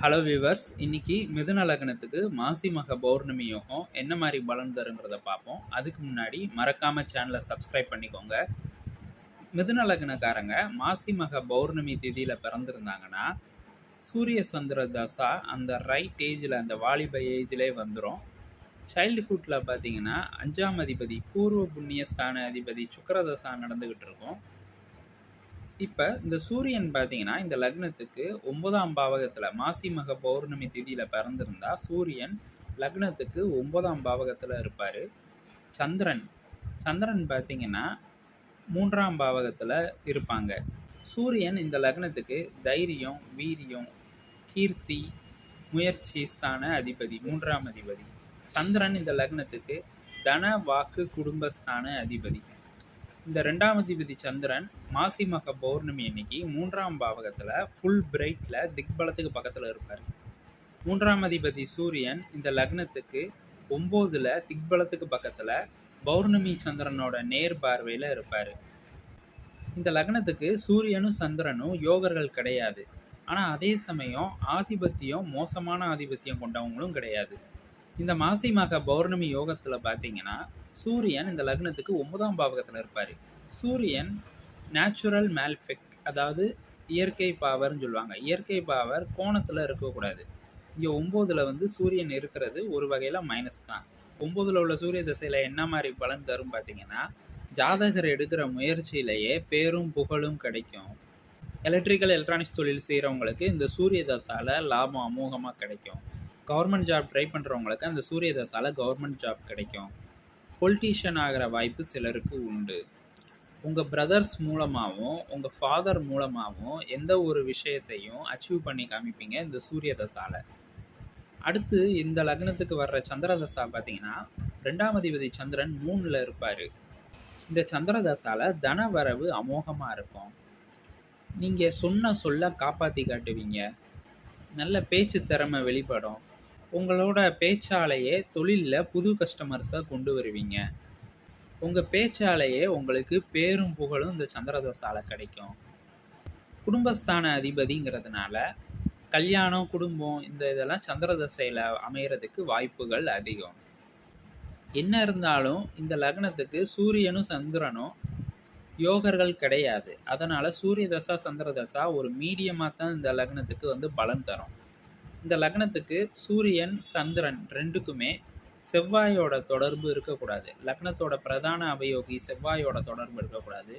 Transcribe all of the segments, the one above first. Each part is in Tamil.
ஹலோ வியூவர்ஸ் இன்னைக்கு மிதுன லக்னத்துக்கு மாசி மக பௌர்ணமி யோகம் என்ன மாதிரி பலன் தருங்கிறத பார்ப்போம். அதுக்கு முன்னாடி மறக்காம சேனலை சப்ஸ்கிரைப் பண்ணிக்கோங்க. மிதுன லக்னக்காரங்க மாசி மக பௌர்ணமி திதியில் பிறந்திருந்தாங்கன்னா சூரிய சந்திர தசா அந்த ரைட் ஏஜில் அந்த வாலிப ஏஜ்லே வந்துடும் சைல்டுஹுட்டில் பார்த்தீங்கன்னா அஞ்சாம் அதிபதி பூர்வ புண்ணிய ஸ்தான அதிபதி சுக்கரதசா நடந்துக்கிட்டு இருக்கும். இப்போ இந்த சூரியன் பார்த்தீங்கன்னா இந்த லக்னத்துக்கு ஒன்பதாம் பாவகத்தில் மாசி மக பௌர்ணமி திதியில் பிறந்திருந்தா சூரியன் லக்னத்துக்கு ஒன்பதாம் பாவகத்தில் இருப்பார். சந்திரன் சந்திரன் பார்த்தீங்கன்னா மூன்றாம் பாவகத்தில் இருப்பாங்க. சூரியன் இந்த லக்னத்துக்கு தைரியம் வீரியம் கீர்த்தி முயற்சி ஸ்தான அதிபதி மூன்றாம் அதிபதி. சந்திரன் இந்த லக்னத்துக்கு தன வாக்கு குடும்பஸ்தான அதிபதி. இந்த ரெண்டாம் அதிபதி சந்திரன் மாசி மக பௌர்ணமி அன்னைக்கு மூன்றாம் பாவகத்தில் ஃபுல் பிரைட்டில் திக்பலத்துக்கு பக்கத்தில் இருப்பார். மூன்றாம் அதிபதி சூரியன் இந்த லக்னத்துக்கு ஒம்போதில் திக்பலத்துக்கு பக்கத்தில் பௌர்ணமி சந்திரனோட நேர் பார்வையில் இருப்பார். இந்த லக்னத்துக்கு சூரியனும் சந்திரனும் யோகர்கள் கிடையாது. ஆனால் அதே சமயம் ஆதிபத்தியம் மோசமான ஆதிபத்தியம் கொண்டவங்களும் கிடையாது. இந்த மாசி மக பௌர்ணமி யோகத்தில் பார்த்தீங்கன்னா சூரியன் இந்த லக்னத்துக்கு ஒன்பதாம் பாவகத்தில் இருப்பார். சூரியன் நேச்சுரல் மேல்ஃபெக்ட் அதாவது இயற்கை பாவர்னு சொல்லுவாங்க. இயற்கை பாவர் கோணத்தில் இருக்கக்கூடாது இங்கே ஒம்போதில் வந்து சூரியன் இருக்கிறது ஒரு வகையில் மைனஸ் தான். ஒம்போதில் உள்ள சூரிய திசையில் என்ன மாதிரி பலன் தரும் பார்த்தீங்கன்னா ஜாதகர் எடுக்கிற முயற்சியிலேயே பேரும் புகழும் கிடைக்கும். எலக்ட்ரிக்கல் எலக்ட்ரானிக்ஸ் தொழில் செய்கிறவங்களுக்கு இந்த சூரிய தசால லாபம் அமோகமாக கிடைக்கும். கவர்மெண்ட் ஜாப் ட்ரை பண்ணுறவங்களுக்கு அந்த சூரிய தசால கவர்மெண்ட் ஜாப் கிடைக்கும். பொலிட்டீஷியன் ஆகிற வாய்ப்பு சிலருக்கு உண்டு. உங்கள் பிரதர்ஸ் மூலமாகவும் உங்கள் ஃபாதர் மூலமாகவும் எந்த ஒரு விஷயத்தையும் அச்சீவ் பண்ணி காமிப்பீங்க இந்த சூரிய தசால. அடுத்து இந்த லக்னத்துக்கு வர்ற சந்திர தசா பார்த்தீங்கன்னா ரெண்டாம் அதிபதி சந்திரன் மூணில் இருப்பார். இந்த சந்திர தசால தன வரவு அமோகமாக இருக்கும். நீங்கள் சொன்ன சொல்ல காப்பாற்றி காட்டுவீங்க. நல்ல பேச்சு திறமை வெளிப்படும். உங்களோட பேச்சாலேயே தொழிலில் புது கஸ்டமர்ஸை கொண்டு வருவீங்க. உங்கள் பேச்சாலேயே உங்களுக்கு பேரும் புகழும் இந்த சந்திரதசால கிடைக்கும். குடும்பஸ்தான அதிபதிங்கிறதுனால கல்யாணம் குடும்பம் இந்த இதெல்லாம் சந்திரதசையில் அமைகிறதுக்கு வாய்ப்புகள் அதிகம். என்ன இருந்தாலும் இந்த லக்னத்துக்கு சூரியனும் சந்திரனும் யோகர்கள் கிடையாது. அதனால் சூரிய தசா சந்திர தசா ஒரு மீடியமாக தான் இந்த லக்னத்துக்கு வந்து பலன் தரும். இந்த லக்னத்துக்கு சூரியன் சந்திரன் ரெண்டுக்குமே செவ்வாயோட தொடர்பு இருக்கக்கூடாது. லக்னத்தோட பிரதான அபயோகி செவ்வாயோட தொடர்பு இருக்கக்கூடாது.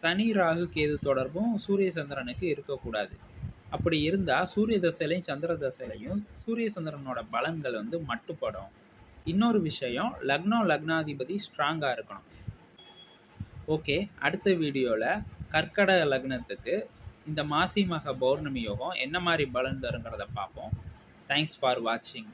சனி ராகு கேது தொடர்பும் சூரிய சந்திரனுக்கு இருக்கக்கூடாது. அப்படி இருந்தால் சூரிய தசையிலையும் சந்திர தசையிலையும் சூரிய சந்திரனோட பலன்கள் வந்து மட்டுப்படும். இன்னொரு விஷயம் லக்னம் லக்னாதிபதி ஸ்ட்ராங்காக இருக்கணும். ஓகே அடுத்த வீடியோவில் கற்கட லக்னத்துக்கு இந்த மாசி மக பௌர்ணமி யோகம் என்ன மாதிரி பலன் தருங்கிறத பார்ப்போம். தேங்க்ஸ் ஃபார் வாட்சிங்